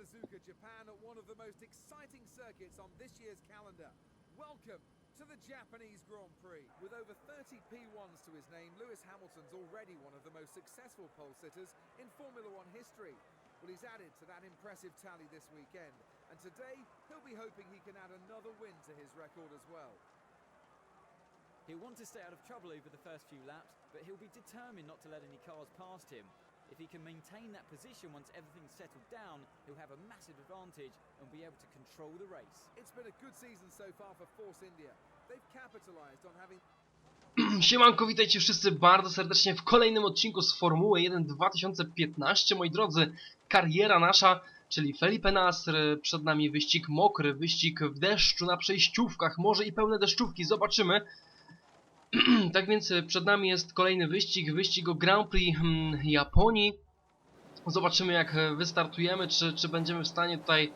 Suzuka, Japan, at one of the most exciting circuits on this year's calendar. Welcome to the Japanese Grand Prix. With over 30 P1s to his name, Lewis Hamilton's already one of the most successful pole sitters in Formula One history. Well, he's added to that impressive tally this weekend, and today he'll be hoping he can add another win to his record as well. He'll want to stay out of trouble over the first few laps, but he'll be determined not to let any cars past him. If he can maintain that position once everything's settled down, he'll have a massive advantage and be able to control the race. It's been a good season so far for Force India. They've capitalised on having Siemanko, witajcie wszyscy bardzo serdecznie w kolejnym odcinku z Formuły 1 2015. Moi drodzy, kariera nasza, czyli Felipe Nasr, przed nami wyścig mokry, wyścig w deszczu, na przejściówkach, może i pełne deszczówki, zobaczymy. tak więc przed nami jest kolejny wyścig, wyścig o Grand Prix hmm, Japonii. Zobaczymy jak wystartujemy, czy, czy będziemy w stanie tutaj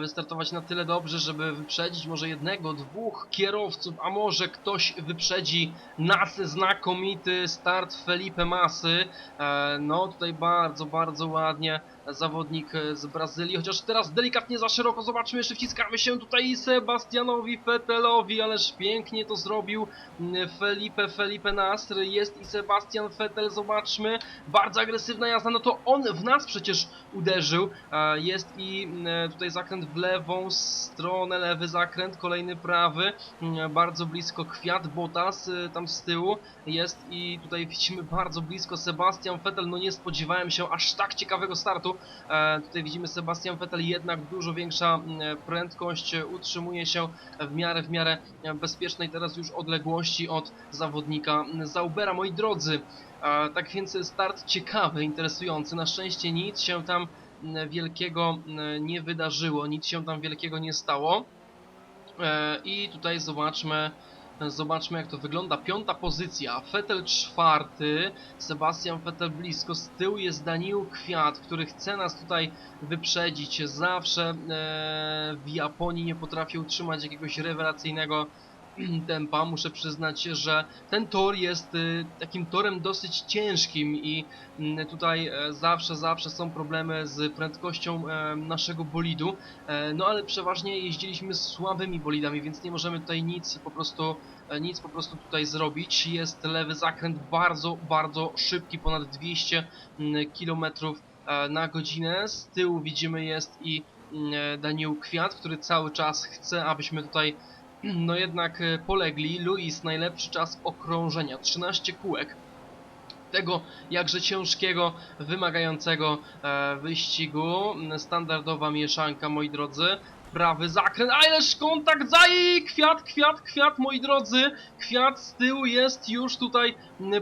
wystartować na tyle dobrze, żeby wyprzedzić może jednego, dwóch kierowców, a może ktoś wyprzedzi nas znakomity start Felipe Masy. E, no tutaj bardzo, bardzo ładnie zawodnik e, z Brazylii, chociaż teraz delikatnie za szeroko, zobaczmy, jeszcze wciskamy się tutaj Sebastianowi Vettelowi, ależ pięknie to zrobił Felipe, Felipe Nasr, jest i Sebastian Vettel, zobaczmy, bardzo agresywna jazda, no to on w nas przecież uderzył, e, jest i mm, tutaj zakręt w lewą stronę, lewy zakręt, kolejny prawy, bardzo blisko Kwiat Bottas, y, tam z tyłu jest i tutaj widzimy bardzo blisko Sebastian Vettel, no nie spodziewałem się aż tak ciekawego startu, e, tutaj widzimy Sebastian Vettel jednak dużo większa prędkość, utrzymuje się w miarę, w miarę bezpiecznej teraz już odległości od zawodnika Zaubera, moi drodzy, e, tak więc start ciekawy, interesujący, na szczęście nic się tam wielkiego nie wydarzyło, nic się tam wielkiego nie stało. E, I tutaj zobaczmy, zobaczmy jak to wygląda. Piąta pozycja, Vettel czwarty, Sebastian Vettel blisko, z tyłu jest Daniel Kwiat, który chce nas tutaj wyprzedzić. Zawsze e, w Japonii nie potrafi utrzymać jakiegoś rewelacyjnego tempa. Muszę przyznać, że ten tor jest y, takim torem dosyć ciężkim i mm, tutaj e, zawsze, zawsze są problemy z prędkością e, naszego bolidu. E, No ale przeważnie jeździliśmy słabymi bolidami, więc nie możemy tutaj nic po prostu nic po prostu tutaj zrobić. Jest lewy zakręt bardzo, bardzo szybki, ponad 200 km na godzinę. Z tyłu widzimy jest i mm, Daniel Kwiat, który cały czas chce, abyśmy tutaj no jednak e, polegli. Luis najlepszy czas okrążenia 13 kółek tego jakże ciężkiego, wymagającego e, wyścigu. Standardowa mieszanka, moi drodzy. Prawy zakręt, ależ kontakt za kwiat, kwiat, kwiat, moi drodzy. Kwiat z tyłu jest już tutaj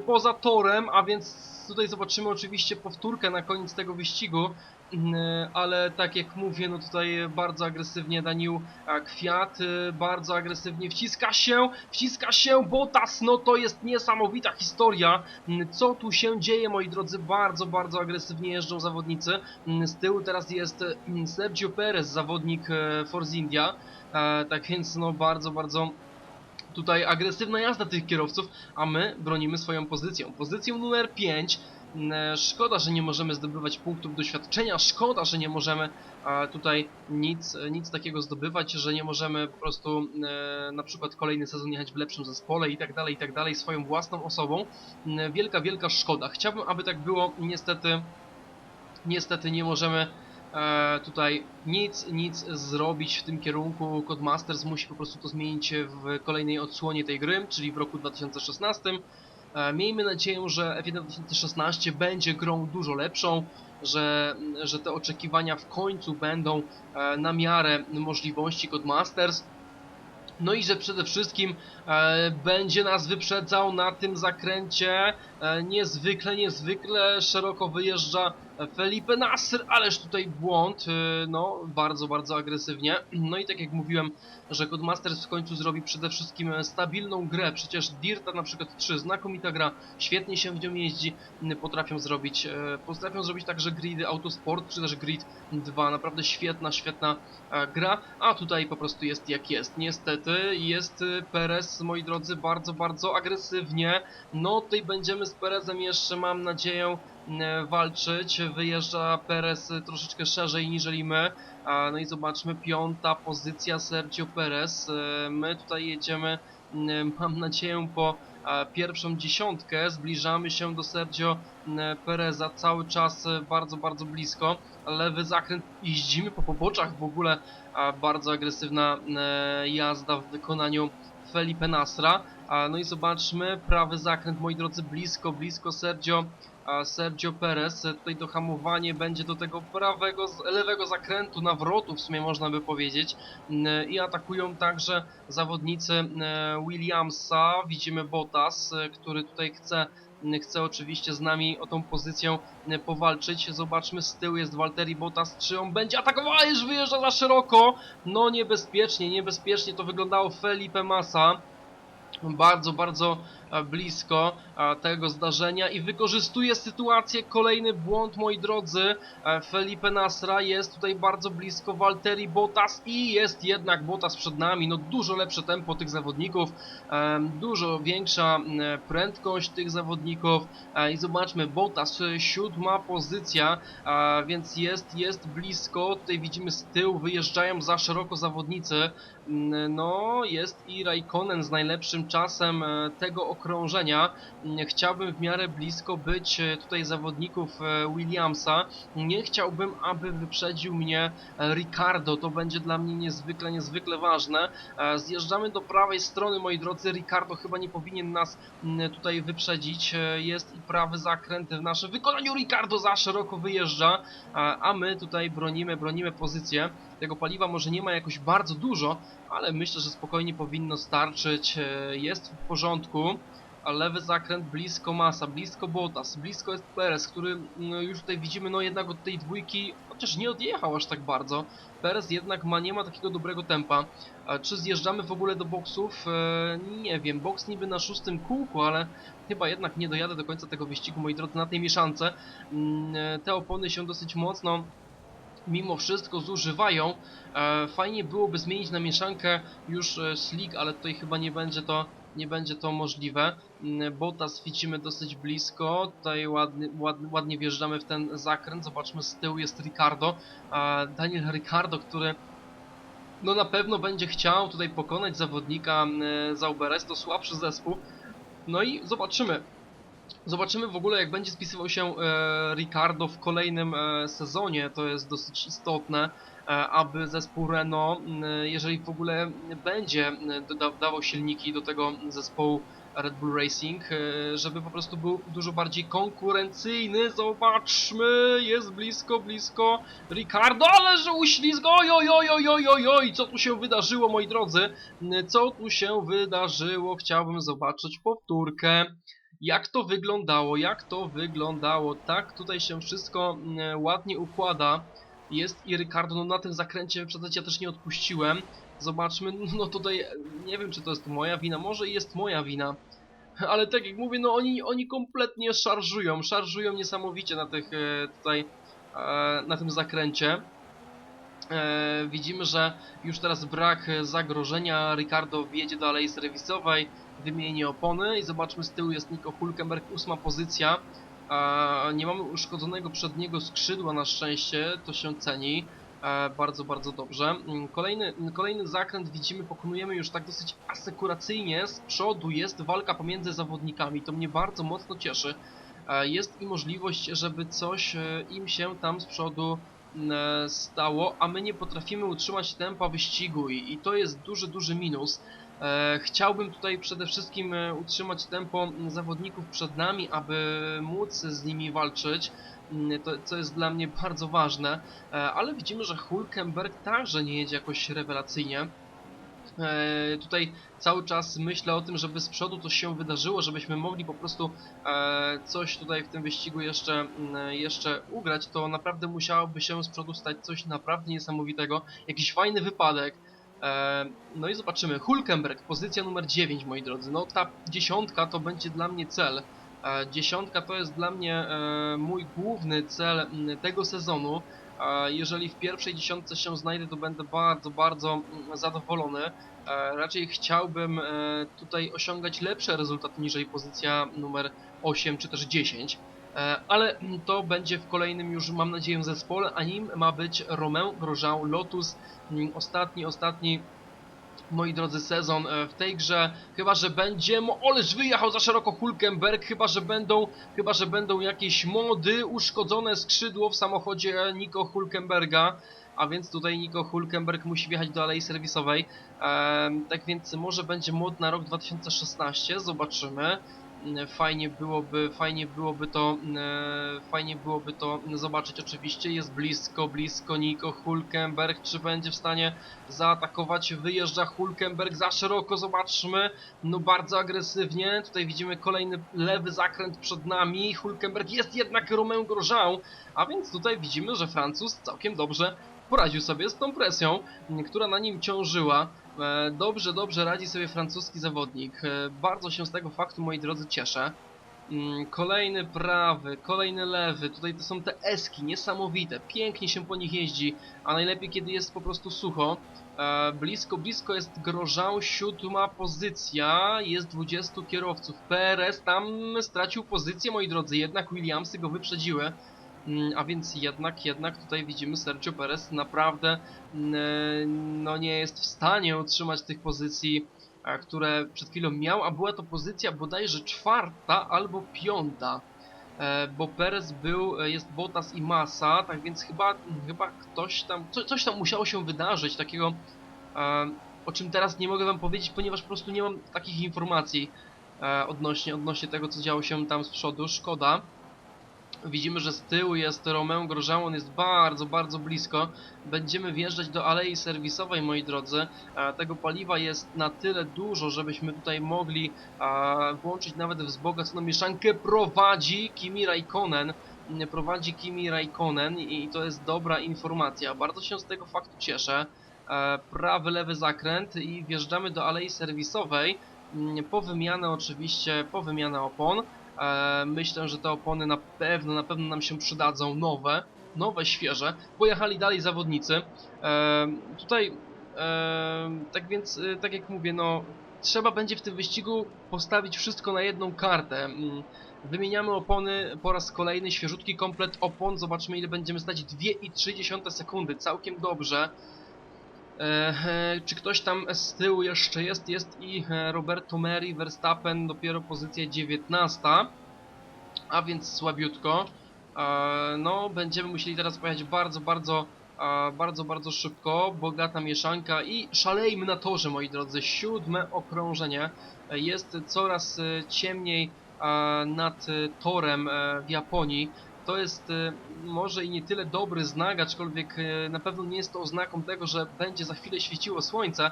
poza torem, a więc tutaj zobaczymy oczywiście powtórkę na koniec tego wyścigu. Mm, Ale tak jak mówię, no tutaj bardzo agresywnie Daniel a, Kwiat, y, bardzo agresywnie wciska się, wciska się Botas, no to jest niesamowita historia. Mm, Co tu się dzieje, moi drodzy? Bardzo, bardzo agresywnie jeżdżą zawodnicy. Mm, Z tyłu teraz jest Sergio Perez, zawodnik e, Force India. E, Tak więc no bardzo, bardzo tutaj agresywna jazda tych kierowców, a my bronimy swoją pozycją. Pozycją numer 5. Mm, Szkoda, że nie możemy zdobywać punktów doświadczenia, szkoda, że nie możemy e, tutaj nic, nic takiego zdobywać, że nie możemy po prostu e, na przykład kolejny sezon jechać w lepszym zespole i tak dalej, i tak dalej, swoją własną osobą. Mm, Wielka, wielka szkoda. Chciałbym, aby tak było, niestety, niestety nie możemy e, tutaj nic, nic zrobić w tym kierunku. Codemasters musi po prostu to zmienić w kolejnej odsłonie tej gry, czyli w roku 2016. E, Miejmy nadzieję, że F1 2016 będzie grą dużo lepszą, że, że te oczekiwania w końcu będą e, na miarę możliwości Codemasters. No i że przede wszystkim e, będzie nas wyprzedzał na tym zakręcie. E, niezwykle, niezwykle szeroko wyjeżdża Felipe Nasr, ależ tutaj błąd, e, no bardzo, bardzo agresywnie. No i tak jak mówiłem, że Codemasters w końcu zrobi przede wszystkim stabilną grę. Przecież Dirta na przykład 3, znakomita gra, świetnie się w nią jeździ, potrafią zrobić, e, potrafią zrobić także gridy Autosport, czy też Grid 2, naprawdę świetna, świetna gra, a tutaj po prostu jest jak jest. Niestety jest Perez, moi drodzy, bardzo, bardzo agresywnie. No tutaj będziemy z Perezem jeszcze, mam nadzieję, e, walczyć. Wyjeżdża Perez troszeczkę szerzej niżeli my. No i zobaczmy, piąta pozycja Sergio Perez. E, My tutaj jedziemy, mam nadzieję, po pierwszą dziesiątkę. Zbliżamy się do Sergio Pereza cały czas e, bardzo, bardzo blisko. Lewy zakręt, jeździmy po poboczach w ogóle. Bardzo agresywna jazda w wykonaniu Felipe Nasra. A, No i zobaczmy, prawy zakręt, moi drodzy, blisko, blisko Sergio, a, Sergio Perez. Tutaj dohamowanie będzie do tego prawego, lewego zakrętu, nawrotu w sumie można by powiedzieć. I atakują także zawodnicy Williamsa. Widzimy Bottas, który tutaj chce, chce oczywiście z nami o tą pozycję powalczyć. Zobaczmy, z tyłu jest Walteri Bottas, czy on będzie atakował, a już wyjeżdża za szeroko. No niebezpiecznie, niebezpiecznie to wyglądało Felipe Massa bardzo, bardzo e, blisko tego zdarzenia i wykorzystuje sytuację. Kolejny błąd, moi drodzy. E, Felipe Nasra jest tutaj bardzo blisko Walteri Bottas i jest jednak Bottas przed nami. No dużo lepsze tempo tych zawodników, e, dużo większa prędkość tych zawodników e, i zobaczmy, Bottas siódma pozycja, więc jest, jest blisko. Tutaj widzimy z tyłu wyjeżdżają za szeroko zawodnicy. Mm, No, jest i Raikkonen z najlepszym czasem tego okrążenia. Chciałbym w miarę blisko być e, tutaj zawodników e, Williamsa. Nie chciałbym, aby wyprzedził mnie e, Ricardo. To będzie dla mnie niezwykle, niezwykle ważne. Zjeżdżamy do prawej strony, moi drodzy. Ricardo chyba nie powinien nas tutaj wyprzedzić. Jest i prawy zakręt w naszym wykonaniu. Ricardo za szeroko wyjeżdża, a- my tutaj bronimy, bronimy pozycję. Tego paliwa może nie ma jakoś bardzo dużo, ale myślę, że spokojnie powinno starczyć. Jest w porządku. A lewy zakręt blisko Masa, blisko Bottas, blisko jest Perez, który no, już tutaj widzimy, no jednak od tej dwójki, chociaż nie odjechał aż tak bardzo. Perez jednak ma, nie ma takiego dobrego tempa. Czy zjeżdżamy w ogóle do boksów? E, nie wiem, boks niby na szóstym kółku, ale chyba jednak nie dojadę do końca tego wyścigu, moi drodzy, na tej mieszance. Mm, e, Te opony się dosyć mocno mimo wszystko zużywają. E, fajnie byłoby zmienić na mieszankę już slick, ale tutaj chyba nie będzie to nie będzie to możliwe. Mm, Bottas widzimy dosyć blisko. Tutaj ładny, ładnie, wjeżdżamy w ten zakręt. Zobaczmy z tyłu jest Ricardo. Daniel Ricardo, który no na pewno będzie chciał tutaj pokonać zawodnika e, Zauberes. To słabszy zespół. No i zobaczymy. Zobaczymy w ogóle jak będzie spisywał się e, Ricardo w kolejnym e, sezonie, to jest dosyć istotne, e, aby zespół Renault, jeżeli w ogóle będzie dawał silniki do tego zespołu Red Bull Racing, żeby po prostu był dużo bardziej konkurencyjny. Zobaczmy, jest blisko, blisko Ricardo, ale że uślizg, oj, oj, oj, oj, oj, co tu się wydarzyło, moi drodzy? Co tu się wydarzyło? Chciałbym zobaczyć powtórkę jak to wyglądało, jak to wyglądało. Tak, tutaj się wszystko mm, ładnie układa. Jest i Ricardo, no na tym zakręcie wyprzedzać ja też nie odpuściłem. Zobaczmy, no tutaj nie wiem czy to jest moja wina, może jest moja wina. Ale tak jak mówię, no oni, oni kompletnie szarżują, szarżują niesamowicie na tych e, tutaj, e, na tym zakręcie. E, widzimy, że już teraz brak zagrożenia. Ricardo wjedzie do alei serwisowej, wymieni opony i zobaczmy z tyłu jest Nico Hulkenberg, ósma pozycja. Nie mamy uszkodzonego przedniego skrzydła na szczęście, to się ceni. E, bardzo, bardzo dobrze. Mm, Kolejny, kolejny zakręt widzimy, pokonujemy już tak dosyć asekuracyjnie. Z przodu jest walka pomiędzy zawodnikami, to mnie bardzo mocno cieszy. E, jest i możliwość, żeby coś e, im się tam z przodu e, stało, a my nie potrafimy utrzymać tempa wyścigu i to jest duży, duży minus. E, chciałbym tutaj przede wszystkim e, utrzymać tempo zawodników przed nami, aby móc z nimi walczyć, m, to, co jest dla mnie bardzo ważne, e, ale widzimy, że Hulkenberg także nie jedzie jakoś rewelacyjnie. Tutaj cały czas myślę o tym, żeby z przodu coś się wydarzyło, żebyśmy mogli po prostu coś tutaj w tym wyścigu jeszcze, mm, jeszcze ugrać, to naprawdę musiałoby się z przodu stać coś naprawdę niesamowitego, jakiś fajny wypadek. E, no i zobaczymy. Hulkenberg, pozycja numer 9, moi drodzy. No ta dziesiątka to będzie dla mnie cel. E, dziesiątka to jest dla mnie e, mój główny cel tego sezonu. Jeżeli w pierwszej dziesiątce się znajdę, to będę bardzo, bardzo zadowolony. Raczej chciałbym tutaj osiągać lepsze rezultaty niż pozycja numer 8 czy też 10. E, ale to będzie w kolejnym już, mam nadzieję, zespole, a nim ma być Romain Grosjean Lotus. Mm, Ostatni, ostatni, moi drodzy, sezon e, w tej grze. Chyba, że będzie, oleż wyjechał za szeroko Hulkenberg, chyba, że będą, chyba, że będą jakieś mody, uszkodzone skrzydło w samochodzie Nico Hulkenberga. A więc tutaj Nico Hulkenberg musi wjechać do alei serwisowej. Em, tak więc może będzie mod na rok 2016, zobaczymy. Fajnie byłoby, fajnie byłoby to, e, fajnie byłoby to zobaczyć oczywiście. Jest blisko, blisko Nico Hulkenberg, czy będzie w stanie zaatakować? Wyjeżdża Hulkenberg za szeroko, zobaczmy. No bardzo agresywnie. Tutaj widzimy kolejny lewy zakręt przed nami. Hulkenberg jest jednak Romain Grosjean, a więc tutaj widzimy, że Francuz całkiem dobrze poradził sobie z tą presją, która na nim ciążyła. E, Dobrze, dobrze radzi sobie francuski zawodnik. E, Bardzo się z tego faktu, moi drodzy, cieszę. Mm, Kolejny prawy, kolejny lewy. Tutaj to są te eski, niesamowite. Pięknie się po nich jeździ, a najlepiej kiedy jest po prostu sucho. E, Blisko, blisko jest Grosjean, siódma pozycja. Jest 20 kierowców. PRS tam stracił pozycję, moi drodzy, jednak Williamsy go wyprzedziły. Mm, A więc jednak, jednak tutaj widzimy Sergio Perez naprawdę mm, e, no nie jest w stanie utrzymać tych pozycji, e, które przed chwilą miał, a była to pozycja bodajże czwarta albo piąta. E, Bo Perez był, jest Bottas i Massa, tak więc chyba, chyba ktoś tam, co, coś tam musiało się wydarzyć takiego, o czym teraz nie mogę wam powiedzieć, ponieważ po prostu nie mam takich informacji odnośnie, odnośnie tego, co działo się tam z przodu. Szkoda. Widzimy, że z tyłu jest Romain Grosjean, on jest bardzo, bardzo blisko. Będziemy wjeżdżać do alei serwisowej, moi drodzy. E, Tego paliwa jest na tyle dużo, żebyśmy tutaj mogli e, włączyć nawet wzbogaconą mieszankę. Prowadzi Kimi Raikkonen. Mm, Prowadzi Kimi Raikkonen i to jest dobra informacja. Bardzo się z tego faktu cieszę. E, Prawy, lewy zakręt i wjeżdżamy do alei serwisowej. Mm, Po wymianę oczywiście, po wymianę opon. E, myślę, że te opony na pewno, na pewno nam się przydadzą nowe, nowe, świeże. Pojechali dalej zawodnicy. E, tutaj, e, tak więc, tak jak mówię, no trzeba będzie w tym wyścigu postawić wszystko na jedną kartę. Mm, Wymieniamy opony po raz kolejny, świeżutki komplet opon. Zobaczmy ile będziemy stać 2,3 sekundy, całkiem dobrze. E, e, czy ktoś tam z tyłu jeszcze jest? Jest i e, Roberto Meri, Verstappen, dopiero pozycja 19, a więc słabiutko. No, będziemy musieli teraz pojechać bardzo, bardzo, bardzo, bardzo szybko. Bogata mieszanka i szalejmy na torze, moi drodzy. Siódme okrążenie. Jest coraz ciemniej nad torem w Japonii. To jest e, może i nie tyle dobry znak, aczkolwiek e, na pewno nie jest to oznaką tego, że będzie za chwilę świeciło słońce.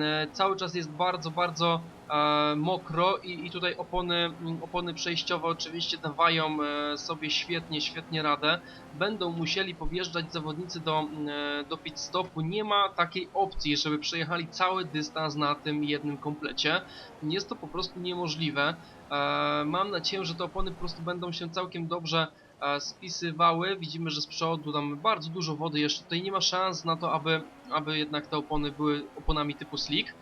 E, Cały czas jest bardzo, bardzo e, mokro i, i tutaj opony, mm, opony przejściowe oczywiście dawają e, sobie świetnie, świetnie radę. Będą musieli powjeżdżać zawodnicy do, e, do pit stopu. Nie ma takiej opcji, żeby przejechali cały dystans na tym jednym komplecie. Jest to po prostu niemożliwe. Mam nadzieję, że te opony po prostu będą się całkiem dobrze spisywały. Widzimy, że z przodu tam bardzo dużo wody jeszcze. Tutaj nie ma szans na to, aby, aby jednak te opony były oponami typu slick.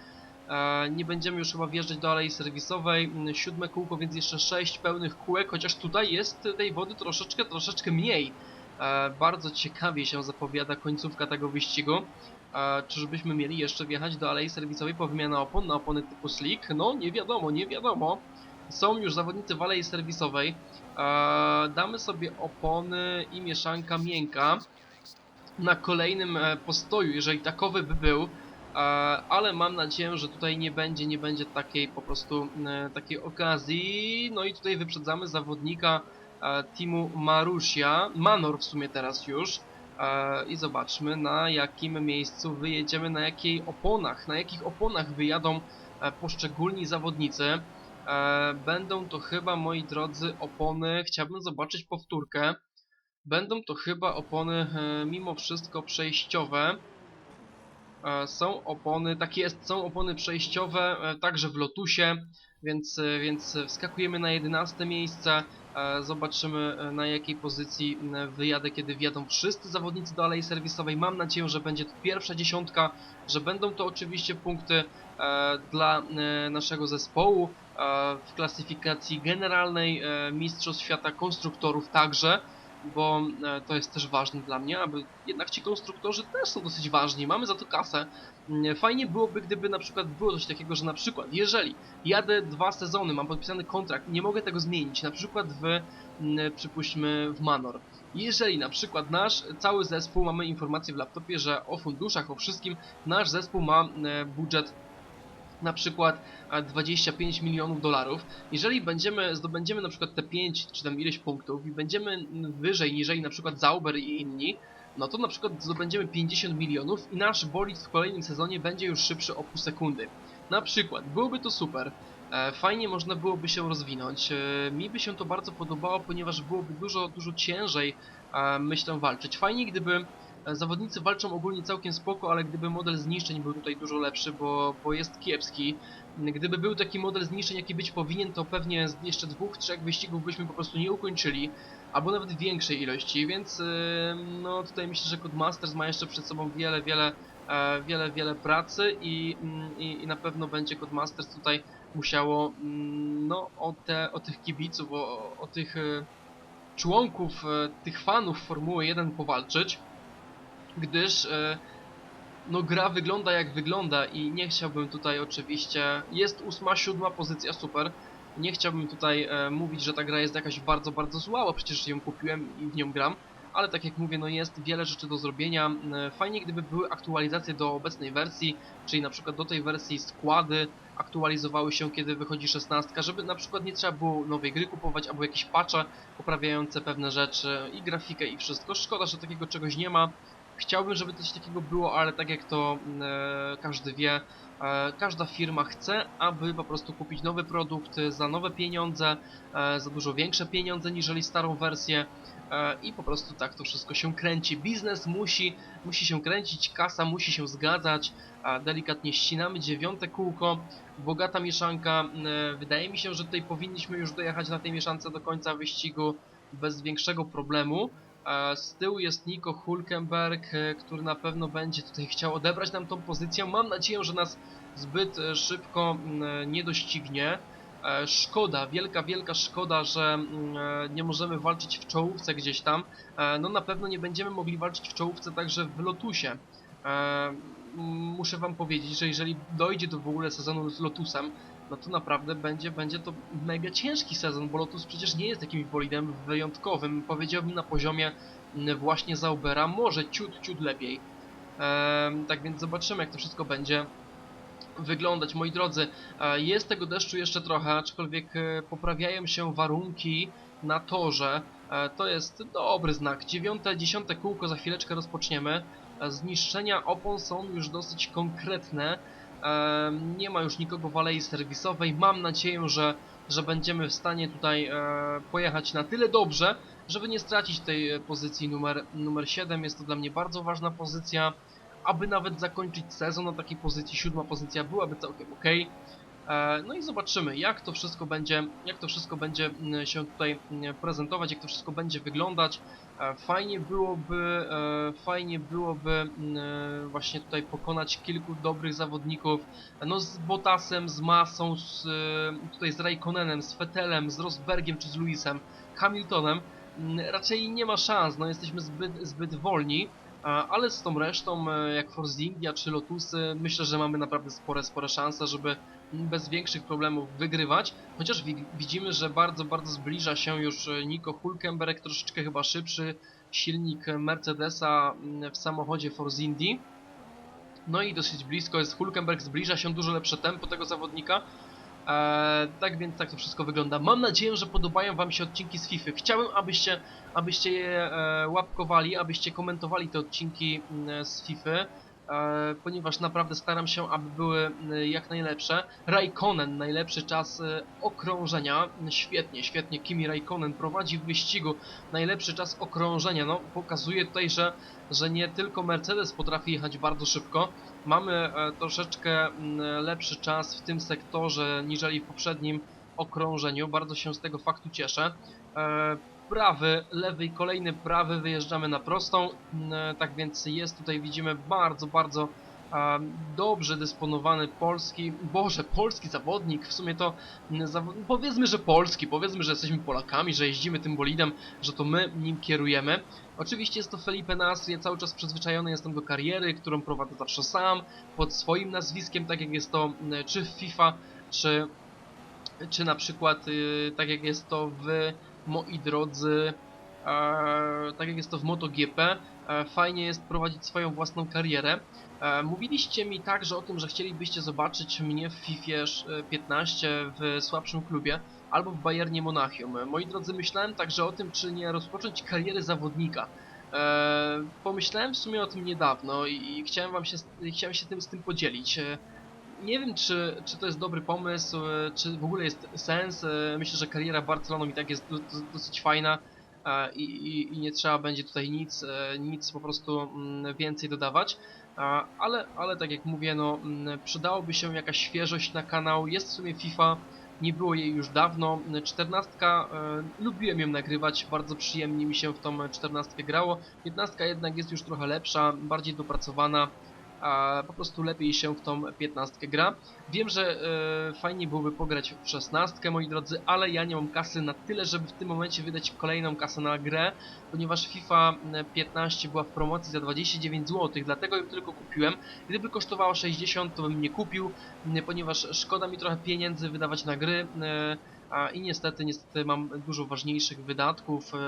E, Nie będziemy już chyba wjeżdżać do alei serwisowej. Siódme kółko, więc jeszcze sześć pełnych kółek, chociaż tutaj jest tej wody troszeczkę, troszeczkę mniej. E, Bardzo ciekawie się zapowiada końcówka tego wyścigu. E, Czyżbyśmy mieli jeszcze wjechać do alei serwisowej po wymianę opon na opony typu slick? No, nie wiadomo, nie wiadomo. Są już zawodnicy w alei serwisowej. E, Damy sobie opony i mieszanka miękka na kolejnym e, postoju, jeżeli takowy by był. E, ale mam nadzieję, że tutaj nie będzie, nie będzie takiej po prostu takiej okazji. No i tutaj wyprzedzamy zawodnika teamu Marusia, Manor w sumie teraz już. I zobaczmy na jakim miejscu wyjedziemy, na jakiej oponach, na jakich oponach wyjadą poszczególni zawodnicy. E, Będą to chyba, moi drodzy, opony, chciałbym zobaczyć powtórkę. Będą to chyba opony e, mimo wszystko przejściowe. E, Są opony, tak jest, są opony przejściowe, e, także w Lotusie, więc, e, więc wskakujemy na 11 miejsce. E, Zobaczymy e, na jakiej pozycji m, wyjadę, kiedy wjadą wszyscy zawodnicy do alei serwisowej. Mam nadzieję, że będzie to pierwsza dziesiątka, że będą to oczywiście punkty e, dla e, naszego zespołu e, w klasyfikacji generalnej e, Mistrzostw Świata Konstruktorów także bo e, to jest też ważne dla mnie, aby jednak ci konstruktorzy też są dosyć ważni, mamy za to kasę. Mm, Fajnie byłoby, gdyby na przykład było coś takiego, że na przykład, jeżeli jadę dwa sezony, mam podpisany kontrakt, nie mogę tego zmienić, na przykład w, mm, przypuśćmy, w Manor. Jeżeli na przykład nasz cały zespół, mamy informację w laptopie, że o funduszach, o wszystkim, nasz zespół ma e, budżet na przykład e, 25 milionów dolarów. Jeżeli będziemy, zdobędziemy na przykład te 5 czy tam ileś punktów i będziemy wyżej niżeli na przykład Zauber i inni, no to na przykład zdobędziemy 50 milionów i nasz bolid w kolejnym sezonie będzie już szybszy o pół sekundy. Na przykład, byłoby to super. E, Fajnie można byłoby się rozwinąć. E, Mi by się to bardzo podobało, ponieważ byłoby dużo, dużo ciężej, e, myślę, walczyć. Fajnie, gdyby e, zawodnicy walczą ogólnie całkiem spoko, ale gdyby model zniszczeń był tutaj dużo lepszy, bo, bo jest kiepski. Gdyby był taki model zniszczeń, jaki być powinien, to pewnie jeszcze dwóch, trzech wyścigów byśmy po prostu nie ukończyli, albo nawet większej ilości, więc e, no tutaj myślę, że Codemasters ma jeszcze przed sobą wiele, wiele, e, wiele, wiele pracy i, i, i na pewno będzie Codemasters tutaj musiało mm, no, o, te, o tych kibiców, o, o tych e, członków, e, tych fanów Formuły 1 powalczyć, gdyż e, no gra wygląda jak wygląda i nie chciałbym tutaj oczywiście, jest ósma, siódma pozycja, super, nie chciałbym tutaj e, mówić, że ta gra jest jakaś bardzo, bardzo zła, bo przecież ją kupiłem i w nią gram, ale tak jak mówię, no jest wiele rzeczy do zrobienia. E, Fajnie gdyby były aktualizacje do obecnej wersji, czyli na przykład do tej wersji składy aktualizowały się, kiedy wychodzi 16, żeby na przykład nie trzeba było nowej gry kupować, albo jakieś patche poprawiające pewne rzeczy i grafikę i wszystko. Szkoda, że takiego czegoś nie ma. Chciałbym, żeby coś takiego było, ale tak jak to e, każdy wie, e, każda firma chce, aby po prostu kupić nowy produkt za nowe pieniądze, e, za dużo większe pieniądze niżeli starą wersję e, i po prostu tak to wszystko się kręci. Biznes musi, musi się kręcić, kasa musi się zgadzać, a delikatnie ścinamy dziewiąte kółko, bogata mieszanka. E, wydaje mi się, że tutaj powinniśmy już dojechać na tej mieszance do końca wyścigu bez większego problemu. E, Z tyłu jest Nico Hulkenberg, e, który na pewno będzie tutaj chciał odebrać nam tą pozycję. Mam nadzieję, że nas zbyt e, szybko nie doścignie. Szkoda, wielka, wielka szkoda, że nie możemy walczyć w czołówce gdzieś tam. No na pewno nie będziemy mogli walczyć w czołówce także w Lotusie. Muszę wam powiedzieć, że jeżeli dojdzie do w ogóle sezonu z Lotusem, no to naprawdę będzie, będzie to mega ciężki sezon, bo Lotus przecież nie jest jakimś bolidem wyjątkowym, powiedziałbym na poziomie mm, właśnie Zaubera, może ciut, ciut lepiej. Em, tak więc zobaczymy jak to wszystko będzie wyglądać. Moi drodzy, e, jest tego deszczu jeszcze trochę, aczkolwiek e, poprawiają się warunki na torze. E, To jest dobry znak. Dziewiąte, dziesiąte kółko za chwileczkę rozpoczniemy. Zniszczenia opon są już dosyć konkretne. Nie ma już nikogo w alei serwisowej. Mam nadzieję, że, że będziemy w stanie tutaj e, pojechać na tyle dobrze, żeby nie stracić tej e, pozycji numer, numer 7. Jest to dla mnie bardzo ważna pozycja aby nawet zakończyć sezon na takiej pozycji, siódma pozycja byłaby całkiem ok. No i zobaczymy, jak to wszystko będzie, jak to wszystko będzie mm, się tutaj mm, prezentować, jak to wszystko będzie wyglądać. E, Fajnie byłoby, e, fajnie byłoby mm, właśnie tutaj pokonać kilku dobrych zawodników, no z Bottasem, z Masą, z, e, tutaj z Raikkonenem, z Vettelem, z Rosbergiem czy z Lewisem, Hamiltonem. Raczej nie ma szans, no jesteśmy zbyt, zbyt wolni. Ale z tą resztą, e, jak Force India czy Lotusy, myślę, że mamy naprawdę spore, spore szanse, żeby bez większych problemów wygrywać. Chociaż wi widzimy, że bardzo, bardzo zbliża się już e, Nico Hulkenberg, troszeczkę chyba szybszy silnik Mercedesa mm, w samochodzie Force Indy. No i dosyć blisko jest Hulkenberg, zbliża się dużo lepsze tempo tego zawodnika. Eee, tak więc tak to wszystko wygląda. Mam nadzieję, że podobają Wam się odcinki z FIFA. Chciałem, abyście, abyście je e, łapkowali, abyście komentowali te odcinki mm, z FIFA. E, e, ponieważ naprawdę staram się, aby były e, jak najlepsze. Raikkonen, najlepszy czas e, okrążenia. Świetnie, świetnie. Kimi Raikkonen prowadzi w wyścigu najlepszy czas okrążenia. No, pokazuje tutaj, że, że nie tylko Mercedes potrafi jechać bardzo szybko. Mamy e, troszeczkę mm, lepszy czas w tym sektorze niżeli w poprzednim okrążeniu. Bardzo się z tego faktu cieszę. E, prawy, lewy i kolejny prawy wyjeżdżamy na prostą. Mm, Tak więc jest tutaj, widzimy, bardzo, bardzo dobrze dysponowany polski, boże, polski zawodnik, w sumie to mm, powiedzmy, że polski, powiedzmy, że jesteśmy Polakami, że jeździmy tym bolidem, że to my nim kierujemy. Oczywiście jest to Felipe Nasr, ja cały czas przyzwyczajony jestem do kariery, którą prowadzę zawsze sam, pod swoim nazwiskiem, tak jak jest to mm, czy w FIFA, czy, czy na przykład y, tak jak jest to w moi drodzy, e, tak jak jest to w MotoGP, e, fajnie jest prowadzić swoją własną karierę. E, mówiliście mi także o tym, że chcielibyście zobaczyć mnie w FIFA 15 w słabszym klubie albo w Bayernie Monachium. Moi drodzy, myślałem także o tym, czy nie rozpocząć kariery zawodnika. E, pomyślałem w sumie o tym niedawno i, i chciałem wam się, chciałem się tym z tym podzielić. E, nie wiem, czy, czy to jest dobry pomysł, e, czy w ogóle jest sens. E, Myślę, że kariera Barceloną i tak jest do, do, dosyć fajna e, i, i, i nie trzeba będzie tutaj nic, nic po prostu mm, więcej dodawać. Ale, ale tak jak mówię, no mm, przydałoby się jakaś świeżość na kanał. Jest w sumie FIFA, nie było jej już dawno. 14 e, lubiłem ją nagrywać, bardzo przyjemnie mi się w tą 14 grało. 15 jednak jest już trochę lepsza, bardziej dopracowana a po prostu lepiej się w tą 15 gra. Wiem, że e, fajnie byłoby pograć w 16, moi drodzy, ale ja nie mam kasy na tyle, żeby w tym momencie wydać kolejną kasę na grę, ponieważ FIFA 15 była w promocji za 29 zł, dlatego ją tylko kupiłem. Gdyby kosztowała 60, to bym nie kupił, ponieważ szkoda mi trochę pieniędzy wydawać na gry. e, a, I niestety, niestety mam dużo ważniejszych wydatków, e,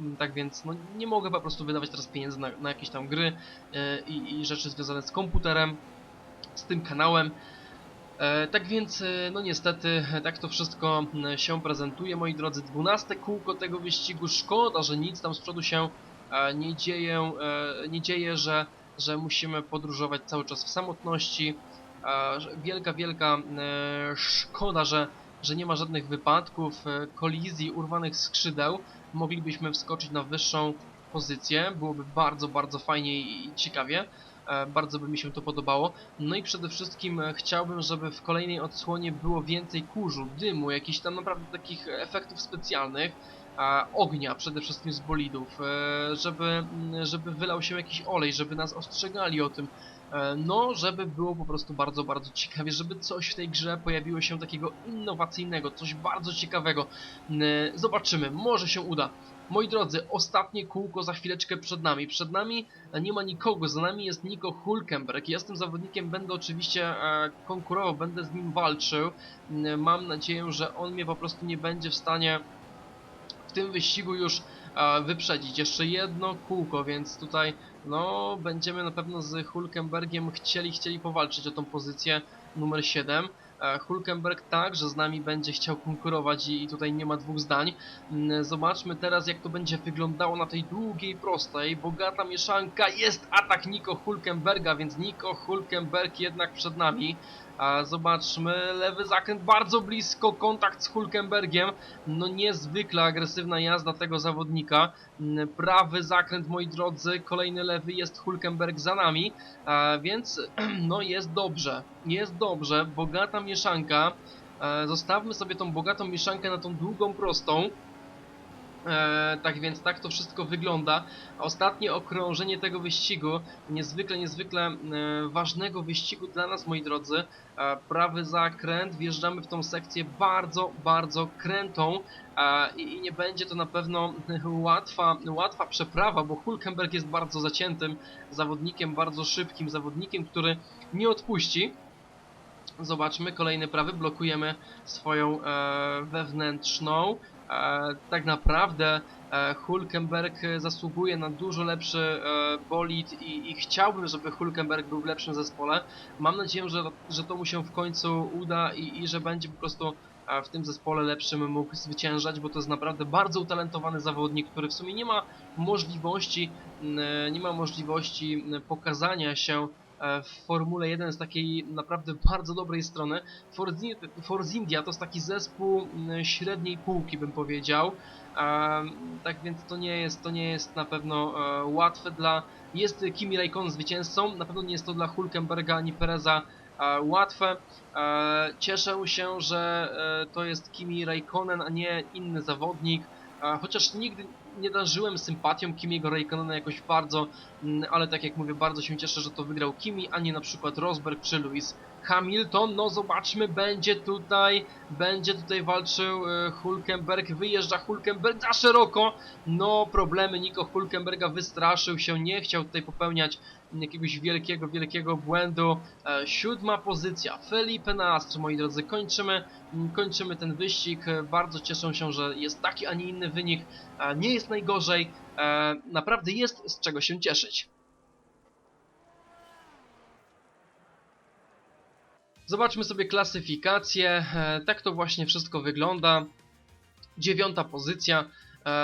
m, tak więc no, nie mogę po prostu wydawać teraz pieniędzy na, na jakieś tam gry e, i, i rzeczy związane z komputerem, z tym kanałem. E, tak więc, e, no niestety, e, tak to wszystko się prezentuje, moi drodzy. 12 kółko tego wyścigu. Szkoda, że nic tam z przodu się e, nie dzieje, e, nie dzieje że, że musimy podróżować cały czas w samotności. E, wielka, wielka e, szkoda, że, że nie ma żadnych wypadków, e, kolizji, urwanych skrzydeł. Moglibyśmy wskoczyć na wyższą pozycję. Byłoby bardzo, bardzo fajnie i ciekawie. E, Bardzo by mi się to podobało. No i przede wszystkim e, chciałbym, żeby w kolejnej odsłonie było więcej kurzu, dymu, jakichś tam naprawdę takich efektów specjalnych, ognia przede wszystkim z bolidów, żeby, żeby wylał się jakiś olej, żeby nas ostrzegali o tym. E, No, żeby było po prostu bardzo, bardzo ciekawie, żeby coś w tej grze pojawiło się takiego innowacyjnego, coś bardzo ciekawego. N- Zobaczymy, może się uda. Moi drodzy, ostatnie kółko za chwileczkę przed nami. Przed nami e, nie ma nikogo, za nami jest Nico Hulkenberg. Ja z tym zawodnikiem będę oczywiście e, konkurował, będę z nim walczył. Mam nadzieję, że on mnie po prostu nie będzie w stanie w tym wyścigu już e, wyprzedzić. Jeszcze jedno kółko, więc tutaj no będziemy na pewno z Hulkenbergiem chcieli, chcieli powalczyć o tą pozycję numer 7. E, Hulkenberg także z nami będzie chciał konkurować i, tutaj nie ma dwóch zdań. Mm, Zobaczmy teraz jak to będzie wyglądało na tej długiej prostej. Bogata mieszanka, jest atak Nico Hulkenberga, więc Nico Hulkenberg jednak przed nami. A zobaczmy, lewy zakręt bardzo blisko, kontakt z Hulkenbergiem. No niezwykle agresywna jazda tego zawodnika. Mm, Prawy zakręt, moi drodzy, kolejny lewy jest Hulkenberg za nami, więc no jest dobrze, jest dobrze, bogata mieszanka. E, Zostawmy sobie tą bogatą mieszankę na tą długą prostą. E, tak więc tak to wszystko wygląda. Ostatnie okrążenie tego wyścigu, niezwykle, niezwykle e, ważnego wyścigu dla nas, moi drodzy. E, prawy zakręt, wjeżdżamy w tą sekcję bardzo, bardzo krętą i, nie będzie to na pewno łatwa, łatwa przeprawa, bo Hulkenberg jest bardzo zaciętym zawodnikiem, bardzo szybkim zawodnikiem, który nie odpuści. Zobaczmy, kolejny prawy, blokujemy swoją wewnętrzną. E, tak naprawdę e, Hulkenberg e, zasługuje na dużo lepszy bolid i, i chciałbym, żeby Hulkenberg był w lepszym zespole. Mam nadzieję, że, że to mu się w końcu uda i, i że będzie po prostu w tym zespole lepszym mógł zwyciężać, bo to jest naprawdę bardzo utalentowany zawodnik, który w sumie nie ma możliwości, mm, nie ma możliwości mm, pokazania się w Formule 1 z takiej naprawdę bardzo dobrej strony. Force In- Force India to jest taki zespół mm, średniej półki, bym powiedział. Em, tak więc to nie jest, to nie jest na pewno e, łatwe dla... Jest Kimi Raikkonen zwycięzcą, na pewno nie jest to dla Hulkenberga ani Pereza e, łatwe. E, cieszę się, że e, to jest Kimi Raikkonen, a nie inny zawodnik. E, chociaż nigdy nie darzyłem sympatią Kimiego Raikkonena jakoś bardzo, mm, ale tak jak mówię, bardzo się cieszę, że to wygrał Kimi, a nie na przykład Rosberg czy Lewis Hamilton. No zobaczmy, będzie tutaj, będzie tutaj walczył e, Hulkenberg, wyjeżdża Hulkenberg za szeroko. No problemy, Nico Hulkenberga wystraszył się, nie chciał tutaj popełniać jakiegoś wielkiego, wielkiego błędu. E, siódma pozycja, Felipe Nasr, moi drodzy, kończymy, mm, kończymy ten wyścig. E, Bardzo cieszę się, że jest taki, a nie inny wynik. Nie jest najgorzej, e, naprawdę jest z czego się cieszyć. Zobaczmy sobie klasyfikację. Tak to właśnie wszystko wygląda. Dziewiąta pozycja.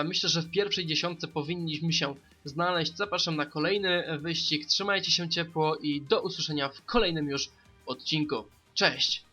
Myślę, że w pierwszej dziesiątce powinniśmy się znaleźć. Zapraszam na kolejny wyścig. Trzymajcie się ciepło i do usłyszenia w kolejnym już odcinku. Cześć!